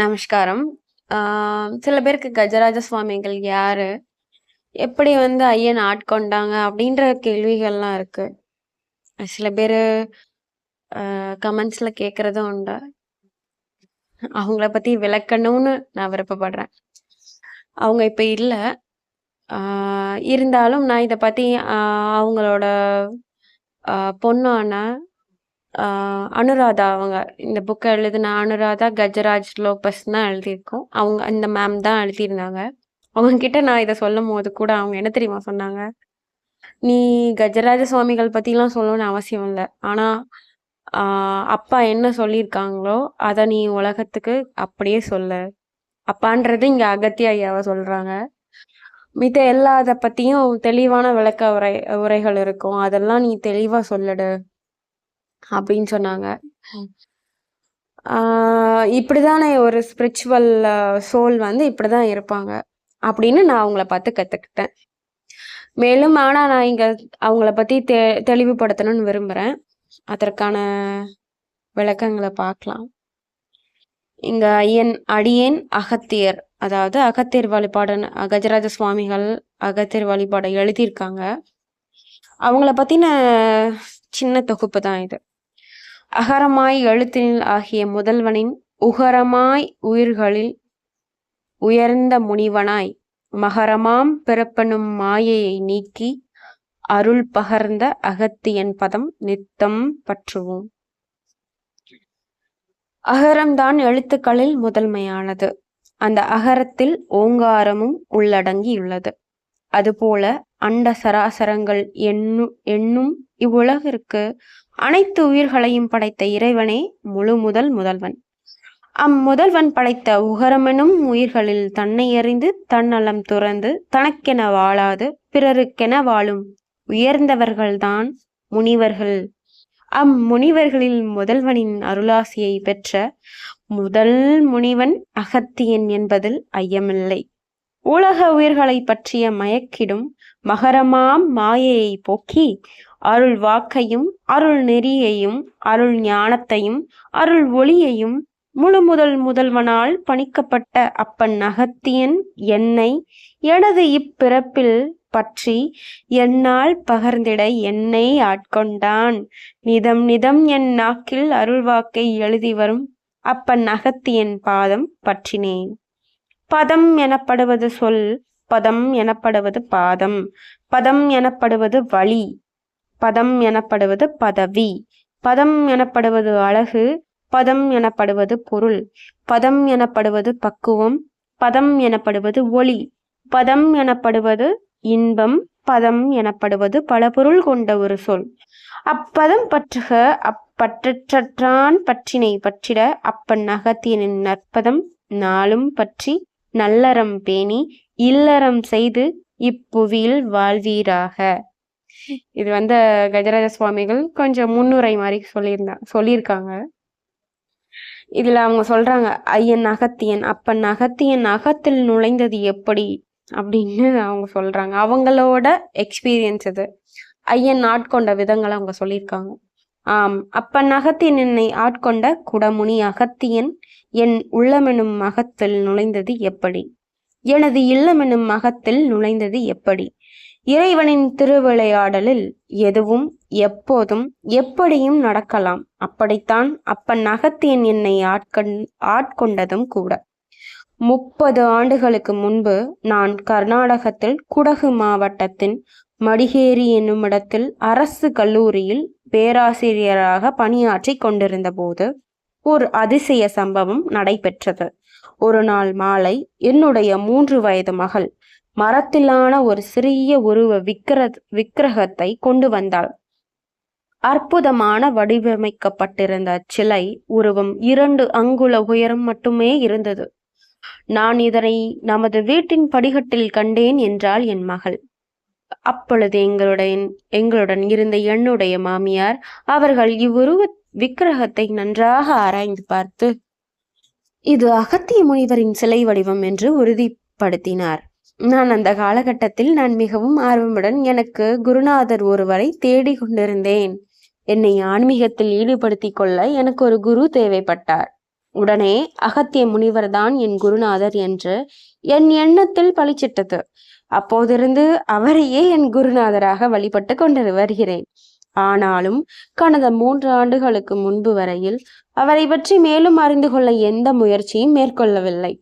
நமஸ்காரம். சில பேருக்கு கஜராஜ சுவாமிகள் யாரு? எப்படி வந்து ஐயன் ஆட்கொண்டாங்க? அப்படின்ற கேள்விகள்லாம் இருக்கு. சில பேர் கமெண்ட்ஸில் கமெண்ட்ஸ்ல கேட்கறதும் உண்டு. அவங்கள பத்தி விளக்கணும்னு நான் விருப்பப்படுறேன். அவங்க இப்ப இல்லை இருந்தாலும் நான் இதை பத்தி அவங்களோட பொண்ணான அனுராதா அவங்க. இந்த புக்கை எழுதின அனுராதா கஜராஜ் லோபஸ் தான் எழுதியிருக்கோம். அவங்க இந்த மேம் தான் எழுதியிருந்தாங்க. அவங்க கிட்ட நான் சொல்லும் போது கூட அவங்க என்ன தெரியுமா சொன்னாங்க? "நீ கஜராஜ சுவாமிகள் பத்திலாம் சொல்லணும்னு அவசியம் இல்லை ஆனா, அப்பா என்ன சொல்லியிருக்காங்களோ, அதை நீ உலகத்துக்கு அப்படியே சொல்லு." அப்பான்றது இங்க அகத்திய ஐயாவை சொல்றாங்க. மித்த எல்லா அதை பத்தியும் தெளிவான விளக்க உரை உரைகள் இருக்கும். அதெல்லாம் நீ தெளிவா சொல்லிடு. அப்படின்னு சொன்னாங்க. இப்படிதானே ஒரு ஸ்பிரிச்சுவல் சோல் வந்து இப்படிதான் இருப்பாங்க. அப்படின்னு நான் அவங்கள பார்த்து கத்துக்கிட்டேன். மேலும் ஆனா நான் இங்க அவங்கள பத்தி தெ தெளிவுபடுத்தணும்னு விரும்புறேன். அதற்கான விளக்கங்கள பார்க்கலாம். இங்க ஐயன் அடியேன் அகத்தியர். அதாவது அகத்தியர் வழிபாடுன்னு கஜராஜ சுவாமிகள் அகத்தியர் வழிபாட எழுதியிருக்காங்க. அவங்கள பத்தின சின்ன தொகுப்பு தான் இது. அகரமாய் எழுத்தினில் ஆகிய முதல்வனின் உகரமாய் உயிர்களில் உயர்ந்த முனிவனாய் மகரமாம் பிறப்பனும் மாயையை நீக்கி அருள் பகர்ந்த அகத்தியன் பதம் நித்தம் பற்றுவோம். அகரம்தான் எழுத்துக்களில் முதன்மையானது. அந்த அகரத்தில் ஓங்காரமும் உள்ளடங்கியுள்ளது. அதுபோல அண்ட சராசரங்கள் என்னும் என்னும் இவ்வுலகிற்கு அனைத்து உயிர்களையும் படைத்த இறைவனே முழு முதல் முதல்வன். அம்முதல்வன் படைத்த உகரமெனும் உயிர்களில் தன்னை அறிந்து தன்னலம் துறந்து தனக்கென வாழாது பிறருக்கென வாழும் உயர்ந்தவர்கள்தான் முனிவர்கள். அம்முனிவர்களில் முதல்வனின் அருளாசியை பெற்ற முதல் முனிவன் அகத்தியன் என்பதில் ஐயமில்லை. உலக உயிர்களைப் பற்றிய மயக்கிடும் மகரமாம் மாயையை போக்கி அருள் வாக்கையும் அருள் நெறியையும் அருள் ஞானத்தையும் அருள் ஒளியையும் முழு முதல் முதல்வனால் பணிக்கப்பட்ட அப்பன் நகத்தியன் என்னை எனது இப்பிறப்பில் பற்றி என்னால் பகர்ந்திட என்னை ஆட்கொண்டான். நிதம் நிதம் என் நாக்கில் அருள்வாக்கை எழுதி வரும் அப்பன் அகத்தியன் பாதம் பற்றினேன். பதம் எனப்படுவது சொல் பதம் எனப்படுவது பாதம் பதம் எனப்படுவது வழி பதம் எனப்படுவது பதவி. பதம் எனப்படுவது அழகு. பதம் எனப்படுவது பொருள். பதம் எனப்படுவது பக்குவம். பதம் எனப்படுவது ஒளி. பதம் எனப்படுவது இன்பம். பதம் எனப்படுவது பல பொருள் கொண்ட ஒரு சொல். அப்பதம் பற்றுக அப்பற்றற்றான் பற்றினை பற்றிட அப்பன் அகத்தியனின் நற்பதம் நாளும் பற்றி நல்லறம் பேணி இல்லறம் செய்து இப்புவியில் வாழ்வீராக. இது வந்து கஜராஜ சுவாமிகள் கொஞ்சம் முன்னுரை மாதிரி சொல்லியிருந்தாங்க சொல்லியிருக்காங்க. இதுல அவங்க சொல்றாங்க ஐயன் அகத்தியன் அப்பன் அகத்தியன் அகத்தில் நுழைந்தது எப்படி? அப்படின்னு அவங்க சொல்றாங்க. அவங்களோட எக்ஸ்பீரியன்ஸ் இது. ஐயன் ஆட்கொண்ட விதங்களை அவங்க சொல்லியிருக்காங்க. ஆம் அப்பன் அகத்தியன் என்னை ஆட்கொண்ட குடமுனி அகத்தியன் என் உள்ளமெனும் மகத்தில் நுழைந்தது எப்படி? எனது இல்லமெனும் மகத்தில் நுழைந்தது எப்படி? இறைவனின் திருவிளையாடலில் எதுவும் எப்போதும் எப்படியும் நடக்கலாம். அப்படித்தான் அப்பன் அகத்தியன் என்னை ஆட்கண் ஆட்கொண்டதும் கூட. முப்பது ஆண்டுகளுக்கு முன்பு நான் கர்நாடகத்தில் குடகு மாவட்டத்தின் மடிகேரி என்னுமிடத்தில் அரசு கல்லூரியில் பேராசிரியராக பணியாற்றி கொண்டிருந்தபோது ஒரு அதிசய சம்பவம் நடைபெற்றது. ஒரு நாள் மாலை என்னுடைய மூன்று வயது மகள் மரத்திலான ஒரு சிறிய உருவ விக்கிர விக்கிரகத்தை கொண்டு வந்தாள். அற்புதமான வடிவமைக்கப்பட்டிருந்த சிலை உருவம் இரண்டு அங்குல உயரம் மட்டுமே இருந்தது. நான் இதனை நமது வீட்டின் படிகட்டில் கண்டேன் என்றாள் என் மகள். அப்பொழுது எங்களுடைய எங்களுடன் இருந்த என்னுடைய மாமியார் அவர்கள் இவ்வுருவ விக்கிரகத்தை நன்றாக ஆராய்ந்து பார்த்து இது அகத்திய முனிவரின் சிலை வடிவம் என்று உறுதிப்படுத்தினார். நான் அந்த காலகட்டத்தில் நான் மிகவும் ஆர்வமுடன் எனக்கு குருநாதர் ஒருவரை தேடிக் கொண்டிருந்தேன். என்னை ஆன்மீகத்தில் ஈடுபடுத்திக் கொள்ள எனக்கு ஒரு குரு தேவைப்பட்டார். உடனே அகத்திய முனிவர்தான் என் குருநாதர் என்று என் எண்ணத்தில் பளிச்சிட்டது அப்போதிருந்து அவரையே என் குருநாதராக வழிபட்டு கொண்டு வருகிறேன். ஆனாலும் கடந்த மூன்று ஆண்டுகளுக்கு முன்பு வரையில் அவரை பற்றி மேலும் அறிந்து கொள்ள எந்த முயற்சியும் மேற்கொள்ளவில்லை.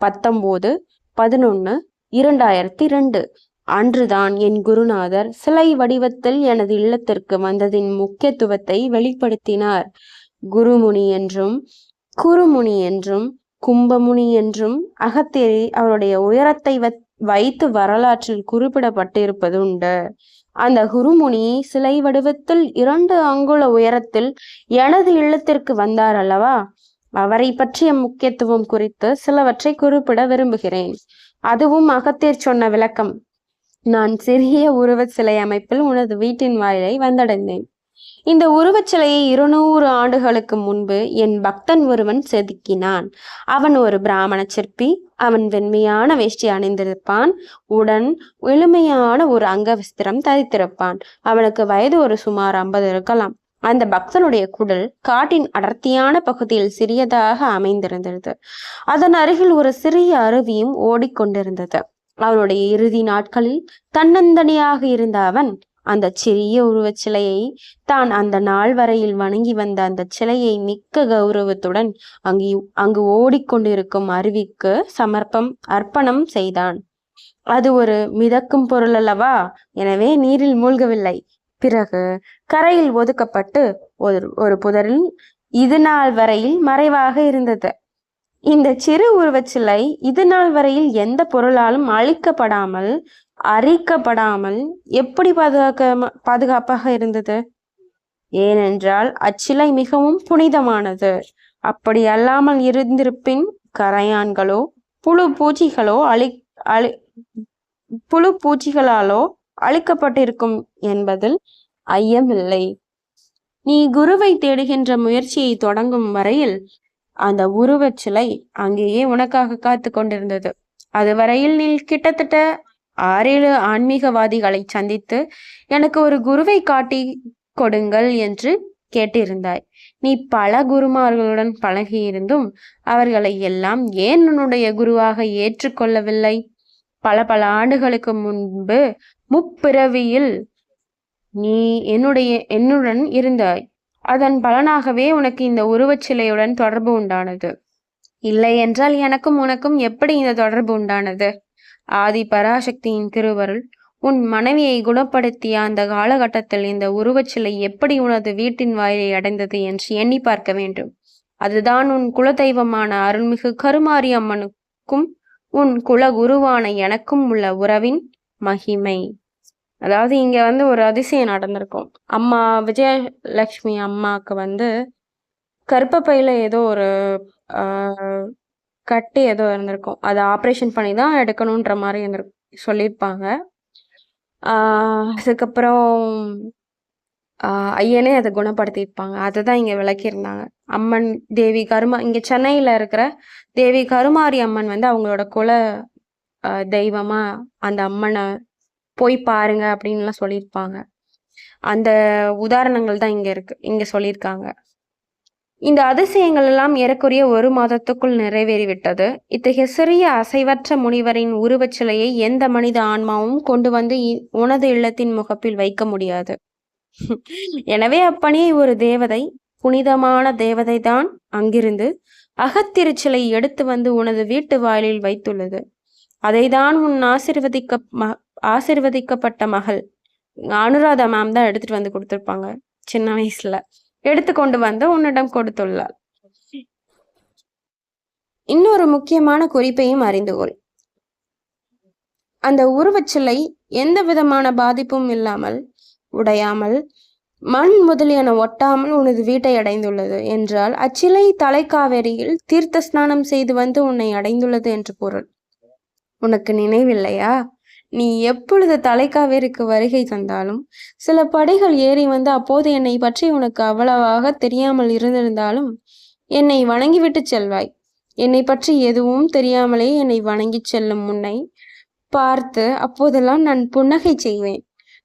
பத்தொன்பது பதினொன்னு இரண்டாயிரத்தி ரெண்டு அன்றுதான் என் குருநாதர் சிலை வடிவத்தில் எனது இல்லத்திற்கு வந்ததின் முக்கியத்துவத்தை வெளிப்படுத்தினார். குருமுனி என்றும் குருமுனி என்றும் கும்பமுனி என்றும் அகத்தேரி அவருடைய உயரத்தை வைத்து வரலாற்றில் குறிப்பிடப்பட்டிருப்பது உண்டு அந்த குருமுனி சிலை வடிவத்தில் இரண்டு அங்குல உயரத்தில் எனது இல்லத்திற்கு வந்தார் அல்லவா? அவரை பற்றிய முக்கியத்துவம் குறித்து சிலவற்றை குறிப்பிட விரும்புகிறேன். அதுவும் மகத்தேர் சொன்ன விளக்கம். நான் சிறிய உருவச் சிலை அமைப்பில் உனது வீட்டின் வாயிலை வந்தடைந்தேன். இந்த உருவச் சிலையை இருநூறு ஆண்டுகளுக்கு முன்பு என் பக்தன் ஒருவன் செதுக்கினான். அவன் ஒரு பிராமண சிற்பி அவன் வெண்மையான வேஷ்டி அணிந்திருப்பான். உடன் எளிமையான ஒரு அங்கவஸ்திரம் தரித்திருப்பான். அவனுக்கு வயது ஒரு சுமார் ஐம்பது இருக்கலாம். அந்த பக்தனுடைய குடல் காட்டின் அடர்த்தியான பகுதியில் சிறியதாக அமைந்திருந்தது. அதன் அருகில் ஒரு சிறிய அருவியும் ஓடிக்கொண்டிருந்தது. அவனுடைய இறுதி நாட்களில் தன்னந்தனியாக இருந்த அவன் அந்த சிறிய உருவச் சிலையை தான் அந்த நாள் வரையில் வணங்கி வந்த அந்த சிலையை மிக்க கௌரவத்துடன் அங்கு அங்கு ஓடிக்கொண்டிருக்கும் அருவிக்கு சமர்ப்பம் அர்ப்பணம் செய்தான். அது ஒரு மிதக்கும் பொருள் அல்லவா? எனவே நீரில் மூழ்கவில்லை. பிறகு கரையில் ஒதுக்கப்பட்டு ஒரு ஒரு புதரில் இது நாள் வரையில் மறைவாக இருந்தது. இந்த சிறு உருவச் சிலை இது நாள் வரையில் எந்த பொருளாலும் அழிக்கப்படாமல் அரிக்கப்படாமல் எப்படி பாதுகாக்க பாதுகாப்பாக இருந்தது? ஏனென்றால் அச்சிலை மிகவும் புனிதமானது. அப்படி அல்லாமல் இருந்திருப்பின் கரையான்களோ புழு பூச்சிகளோ அழி அழி புழு பூச்சிகளாலோ அழிக்கப்பட்டிருக்கும் என்பதில் ஐயமில்லை. நீ குருவை தேடுகின்ற முயற்சியை தொடங்கும் வரையில் அந்த உருவச் சிலை அங்கேயே உனக்காக காத்து கொண்டிருந்தது. அதுவரையில் நீ கிட்டத்தட்ட ஆறேழு ஆன்மீகவாதிகளை சந்தித்து எனக்கு ஒரு குருவை காட்டி கொடுங்கள் என்று கேட்டிருந்தாய். நீ பல குருமார்களுடன் பழகியிருந்தும் அவர்களை எல்லாம் ஏன் உன்னுடைய குருவாக ஏற்றுக்கொள்ளவில்லை பல பல ஆண்டுகளுக்கு முன்பு முப்பிறவியில் நீ என்னுடைய என்னுடன் இருந்தாய். அதன் பலனாகவே உனக்கு இந்த உருவச்சிலையுடன் தொடர்பு உண்டானது. இல்லை என்றால் எனக்கும் உனக்கும் எப்படி இந்த தொடர்பு உண்டானது? ஆதி பராசக்தியின் திருவருள் உன் மனைவியை குணப்படுத்திய அந்த காலகட்டத்தில் இந்த உருவச்சிலை எப்படி உனது வீட்டின் வாயிலை அடைந்தது என்று எண்ணி பார்க்க வேண்டும். அதுதான் உன் குலதெய்வமான அருள்மிகு கருமாரி அம்மனுக்கும் உன் குல குருவான எனக்கும் உள்ள உறவின் மகிமை. அதாவது இங்கே வந்து ஒரு அதிசயம் நடந்திருக்கும். அம்மா விஜயலட்சுமி அம்மாவுக்கு வந்து கருப்பப்பையில் ஏதோ ஒரு கட்டி ஏதோ இருந்திருக்கும். அதை ஆப்ரேஷன் பண்ணி தான் எடுக்கணுன்ற மாதிரி இருந்திரு சொல்லியிருப்பாங்க. அதுக்கப்புறம் ஐயனே அதை குணப்படுத்தியிருப்பாங்க. அதை தான் இங்கே விளக்கியிருந்தாங்க. அம்மன் தேவி கருமா இங்கே சென்னையில் இருக்கிற தேவி கருமாரி அம்மன் வந்து அவங்களோட குல தெய்வமாக அந்த அம்மனை போய் பாருங்க அப்படின்லாம் சொல்லியிருப்பாங்க. அந்த உதாரணங்கள் தான் இங்கே இருக்கு இங்கே சொல்லியிருக்காங்க. இந்த அதிசயங்கள் எல்லாம் ஏறக்குறைய ஒரு மாதத்துக்குள் நிறைவேறிவிட்டது. இத்தகைய சிறிய அசைவற்ற முனிவரின் உருவச்சிலையை எந்த மனித ஆன்மாவும் கொண்டு வந்து உனது இல்லத்தின் முகப்பில் வைக்க முடியாது. எனவே அப்பணியை ஒரு தேவதை புனிதமான தேவதை தான் அங்கிருந்து அகத்திருச்சிலை எடுத்து வந்து உனது வீட்டு வாயிலில் வைத்துள்ளது. அதைதான் உன் ஆசிர்வதிக்க ம ஆசிர்வதிக்கப்பட்ட மகள். அனுராதா மேம் தான் எடுத்துட்டு வந்து கொடுத்துருப்பாங்க சின்ன வயசுல. எடுத்து கொண்டு வந்து உன்னிடம் கொடுத்துள்ளாள். இன்னொரு முக்கியமான குறிப்பையும் அறிந்து கொள். அந்த உருவச்சிலை எந்த விதமான பாதிப்பும் இல்லாமல் உடையாமல் மண் முதலியன ஒட்டாமல் உனது வீட்டை அடைந்துள்ளது என்றால் அச்சிலை தலைக்காவேரியில் தீர்த்த ஸ்நானம் செய்து வந்து உன்னை அடைந்துள்ளது என்று பொருள். உனக்கு நினைவில்லையா? நீ எப்பொழுது தலைக்காவேருக்கு வருகை தந்தாலும் சில படைகள் ஏறி வந்து அப்போது என்னை பற்றி உனக்கு அவ்வளவாக தெரியாமல் இருந்திருந்தாலும் என்னை வணங்கிவிட்டு செல்வாய். என்னை பற்றி எதுவும் தெரியாமலே என்னை வணங்கி செல்லும் முன்னை பார்த்து அப்போதெல்லாம் நான் புன்னகை செய்வேன்.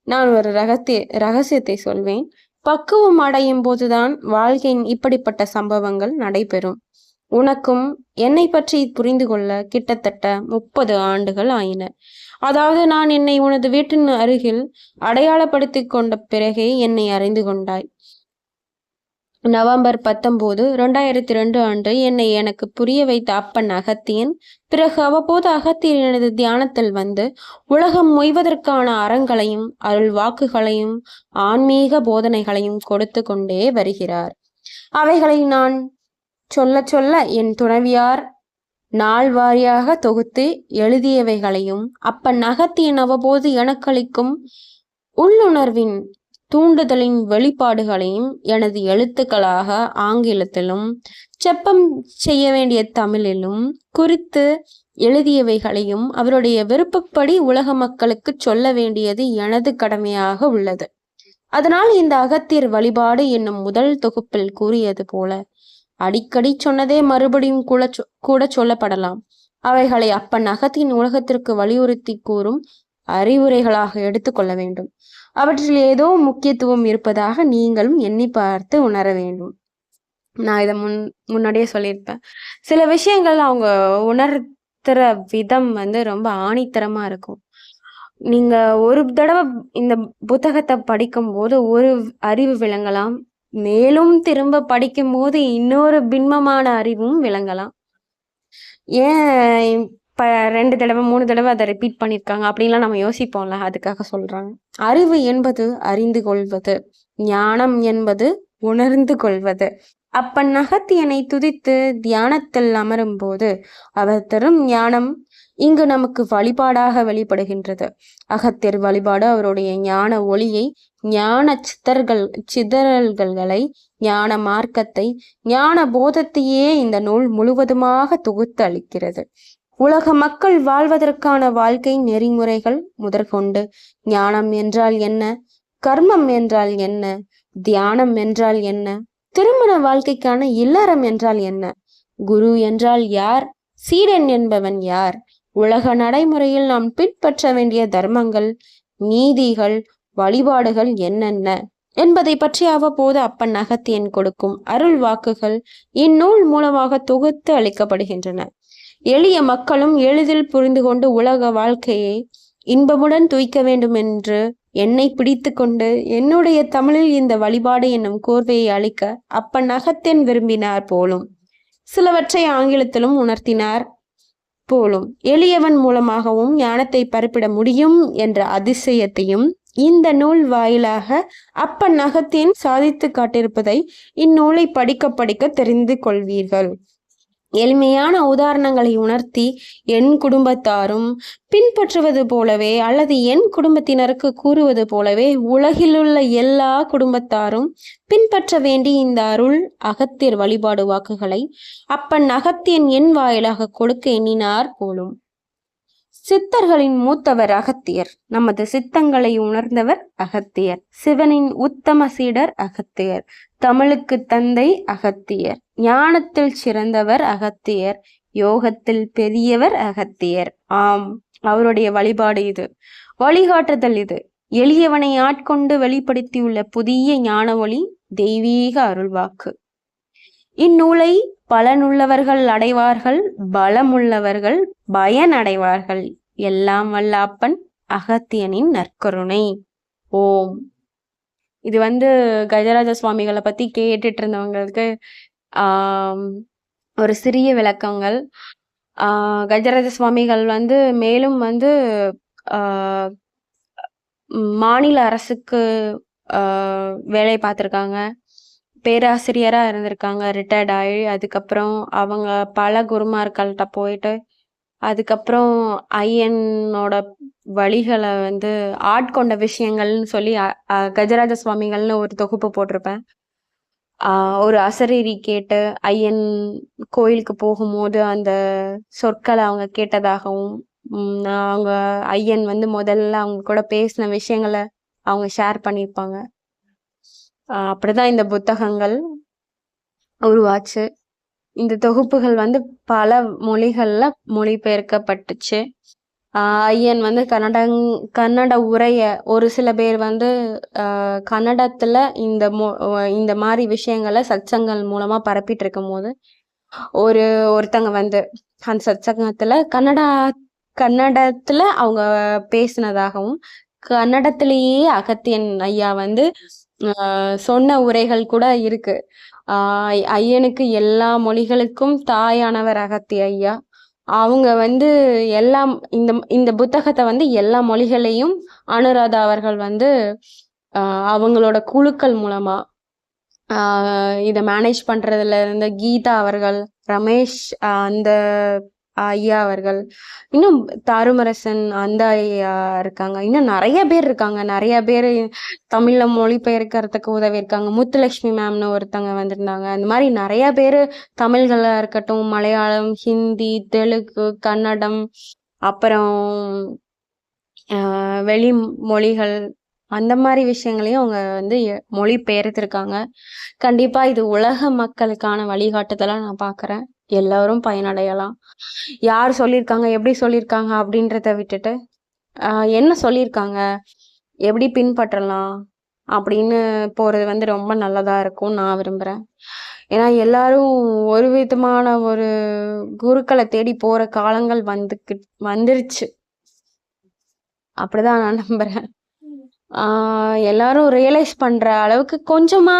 நான் ஒரு ரகத்திய ரகசியத்தை சொல்வேன். பக்குவம் அடையும் போதுதான் வாழ்க்கையின் இப்படிப்பட்ட சம்பவங்கள் நடைபெறும். உனக்கும் என்னை பற்றி புரிந்து கொள்ள கிட்டத்தட்ட முப்பது ஆண்டுகள் ஆயின. அதாவது நான் என்னை உனது வீட்டின் அருகில் அடையாளப்படுத்திக் கொண்ட பிறகே என்னை அறிந்து கொண்டாய். நவம்பர் பத்தொன்பது ரெண்டாயிரத்தி ரெண்டு அன்று என்னை எனக்கு புரிய வைத்த அப்பன் அகத்தியன் பிறகு அவ்வப்போது அகத்தியன் எனது தியானத்தில் வந்து உலகம் மொய்வதற்கான அறங்களையும் அருள் வாக்குகளையும் ஆன்மீக போதனைகளையும் கொடுத்து கொண்டே வருகிறார். அவைகளை நான் சொல்ல சொல்ல என் துணைவியார் நாள் வாரியாக தொகுத்து எழுதியவைகளையும் அப்பன் அகத்தியன் அவ்வப்போது எனக்களிக்கும் உள்ளுணர்வின் தூண்டுதலின் வெளிப்பாடுகளையும் எனது எழுத்துக்களாக ஆங்கிலத்திலும் செப்பம் செய்ய வேண்டிய தமிழிலும் குறித்து எழுதியவைகளையும் அவருடைய விருப்பப்படி உலக மக்களுக்கு சொல்ல வேண்டியது எனது கடமையாக உள்ளது. அதனால் இந்த அகத்தியர் வழிபாடு என்னும் முதல் தொகுப்பில் கூறியது போல அடிக்கடி சொன்னதே மறுபடியும் கூட சொ- கூட சொல்லப்படலாம். அவைகளை அப்பன் அகத்தின் உலகத்திற்கு வலியுறுத்தி கூறும் அறிவுரைகளாக எடுத்துக்கொள்ள வேண்டும். அவற்றில் ஏதோ முக்கியத்துவம் இருப்பதாக நீங்களும் எண்ணி பார்த்து உணர வேண்டும். நான் இதை முன் முன்னாடியே சொல்லியிருப்பேன். சில விஷயங்கள் அவங்க உணர்த்துற விதம் வந்து ரொம்ப ஆணித்தரமா இருக்கும். நீங்க ஒரு தடவை இந்த புத்தகத்தை படிக்கும்போது ஒரு அறிவு விளங்கலாம். மேலும் திரும்ப படிக்கும்போது இன்னொரு பின்பமான அறிவும் விளங்கலாம். ஏன் இப்ப ரெண்டு தடவை மூணு தடவை அதை ரிப்பீட் பண்ணியிருக்காங்க அப்படின்லாம் நம்ம யோசிப்போம்ல அதுக்காக சொல்றாங்க. அறிவு என்பது அறிந்து கொள்வது ஞானம் என்பது உணர்ந்து கொள்வது. அப்பன் அகத்தியனை துதித்து தியானத்தில் அமரும் போது அவர் தரும் ஞானம் இங்கு நமக்கு வழிபாடாக வெளிப்படுகின்றது. அகத்தியர் வழிபாடு அவருடைய ஞான ஒளியை ஞான சித்தர்கள் சிதறல்களை ஞான மார்க்கத்தை ஞான போதத்தையே இந்த நூல் முழுவதுமாக தொகுத்து அளிக்கிறது. உலக மக்கள் வாழ்வதற்கான வாழ்க்கை நெறிமுறைகள் முதற்கொண்டு ஞானம் என்றால் என்ன? கர்மம் என்றால் என்ன? தியானம் என்றால் என்ன? திருமண வாழ்க்கைக்கான இல்லறம் என்றால் என்ன? குரு என்றால் யார்? சீடன் என்பவன் யார்? உலக நடைமுறையில் நாம் பின்பற்ற வேண்டிய தர்மங்கள் நீதிகள் வழிபாடுகள் என்னென்ன என்பதை பற்றி அவ்வப்போது அப்பன் அகத்தியன் கொடுக்கும் அருள் வாக்குகள் இந்நூல் மூலமாக தொகுத்து அளிக்கப்படுகின்றன. எளிய மக்களும் எளிதில் புரிந்து கொண்டு உலக வாழ்க்கையை இன்பமுடன் துய்க்க வேண்டும் என்று என்னை பிடித்து கொண்டு என்னுடைய தமிழில் இந்த வழிபாடு என்னும் கோர்வையை அளிக்க அப்பன் அகத்தியன் விரும்பினார் போலும். சிலவற்றை ஆங்கிலத்திலும் உணர்த்தினார் போலும். எளியவன் மூலமாகவும் ஞானத்தை பரப்பிட முடியும் என்ற அதிசயத்தையும் இந்த நூல் வாயிலாக அப்பன் நகத்தின் சாதித்து காட்டியிருப்பதை இந்நூலை படிக்க படிக்க தெரிந்து கொள்வீர்கள். எளிமையான உதாரணங்களை உணர்த்தி என் குடும்பத்தாரும் பின்பற்றுவது போலவே அல்லது என் குடும்பத்தினருக்கு கூறுவது போலவே உலகிலுள்ள எல்லா குடும்பத்தாரும் பின்பற்ற வேண்டி இந்த அருள் அகத்தியர் வழிபாடு வாக்குகளை அப்பன் அகத்தியன் என் வாயிலாக கொடுக்க எண்ணினார் போலும். சித்தர்களின் மூத்தவர் அகத்தியர். நமது சித்தங்களை உணர்ந்தவர் அகத்தியர். சிவனின் உத்தம சீடர் அகத்தியர். தமிழுக்கு தந்தை அகத்தியர். ஞானத்தில் சிறந்தவர் அகத்தியர். யோகத்தில் பெரியவர் அகத்தியர். ஆம் அவருடைய வழிபாடு இது. வழிகாட்டுதல் இது. எளியவனை ஆட்கொண்டு வெளிப்படுத்தியுள்ள புதிய ஞான ஒளி தெய்வீக அருள்வாக்கு. இந்நூலை பலனுள்ளவர்கள் அடைவார்கள் பலமுள்ளவர்கள் பயனடைவார்கள். எல்லாம் வல்ல அப்பன் அகத்தியனின் நற்கருணை. ஓம். இது வந்து கஜராஜ சுவாமிகளை பத்தி கேட்டுட்டு இருந்தவங்களுக்கு ஒரு சிறிய விளக்கங்கள். கஜராஜ சுவாமிகள் வந்து மேலும் வந்து மாநில அரசுக்கு வேலை பார்த்துருக்காங்க. பேராசிரியராக இருந்திருக்காங்க. ரிட்டையர்ட் ஆகி அதுக்கப்புறம் அவங்க பல குருமார்கள்ட்ட போயிட்டு அதுக்கப்புறம் ஐயனோட வழிகளை வந்து ஆட்கொண்ட விஷயங்கள்னு சொல்லி கஜராஜ சுவாமிகள்னு ஒரு தொகுப்பு போட்டிருப்பேன். ஒரு அசரீரி கேட்டு ஐயன் கோயிலுக்கு போகும்போது அந்த சொற்களை அவங்க கேட்டதாகவும் அவங்க ஐயன் வந்து முதல்ல அவங்க கூட பேசின விஷயங்களை அவங்க ஷேர் பண்ணியிருப்பாங்க. அப்படிதான் இந்த புத்தகங்கள் உருவாச்சு. இந்த தொகுப்புகள் வந்து பல மொழிகள்ல மொழிபெயர்க்கப்பட்டுச்சு. ஐயன் வந்து கன்னடங் கன்னட உரைய ஒரு சில பேர் வந்து ஆஹ் கன்னடத்துல இந்த மொ இந்த மாதிரி விஷயங்களை சத்சங்கள் மூலமா பரப்பிட்டு இருக்கும் போது ஒரு ஒருத்தங்க வந்து அந்த சத்சங்கத்துல கன்னடா கன்னடத்துல அவங்க பேசினதாகவும் கன்னடத்திலேயே அகத்தியன் ஐயா வந்து சொன்ன உரைகள் கூட இருக்கு. ஐயனுக்கு எல்லா மொழிகளுக்கும் தாயானவர் அகத்தி ஐயா. அவங்க வந்து எல்லாம் இந்த இந்த புத்தகத்தை வந்து எல்லா மொழிகளையும் அனுராதா அவர்கள் வந்து அவங்களோட குழுக்கள் மூலமா இதை மேனேஜ் பண்றதுல இருந்த கீதா அவர்கள் ரமேஷ் அந்த ஐயா அவர்கள். இன்னும் தாருமரசன் அந்த ஐயா இருக்காங்க. இன்னும் நிறைய பேர் இருக்காங்க. நிறைய பேர் தமிழ்ல மொழிபெயர்க்கிறதுக்கு உதவி இருக்காங்க முத்துலட்சுமி மேம்னு ஒருத்தங்க வந்திருந்தாங்க. அந்த மாதிரி நிறைய பேர் தமிழ்களா இருக்கட்டும் மலையாளம் ஹிந்தி தெலுங்கு கன்னடம் அப்புறம் வெளி மொழிகள் அந்த மாதிரி விஷயங்களையும் அவங்க வந்து மொழி பெயர்த்திருக்காங்க கண்டிப்பா இது உலக மக்களுக்கான வழிகாட்டுதலாக நான் பார்க்குறேன் எல்லாரும் பயனடையலாம். யார் சொல்லியிருக்காங்க எப்படி சொல்லியிருக்காங்க அப்படின்றத விட்டுட்டு என்ன சொல்லியிருக்காங்க எப்படி பின்பற்றலாம் அப்படின்னு போகிறது வந்து ரொம்ப நல்லதாக இருக்கும் நான் விரும்புகிறேன் ஏன்னா எல்லாரும் ஒரு விதமான ஒரு குருக்களை தேடி போகிற காலங்கள் வந்துக்கு வந்துருச்சு. அப்படிதான் நான் நம்புகிறேன் எல்லாரும் ரியலைஸ் பண்ணுற அளவுக்கு கொஞ்சமாக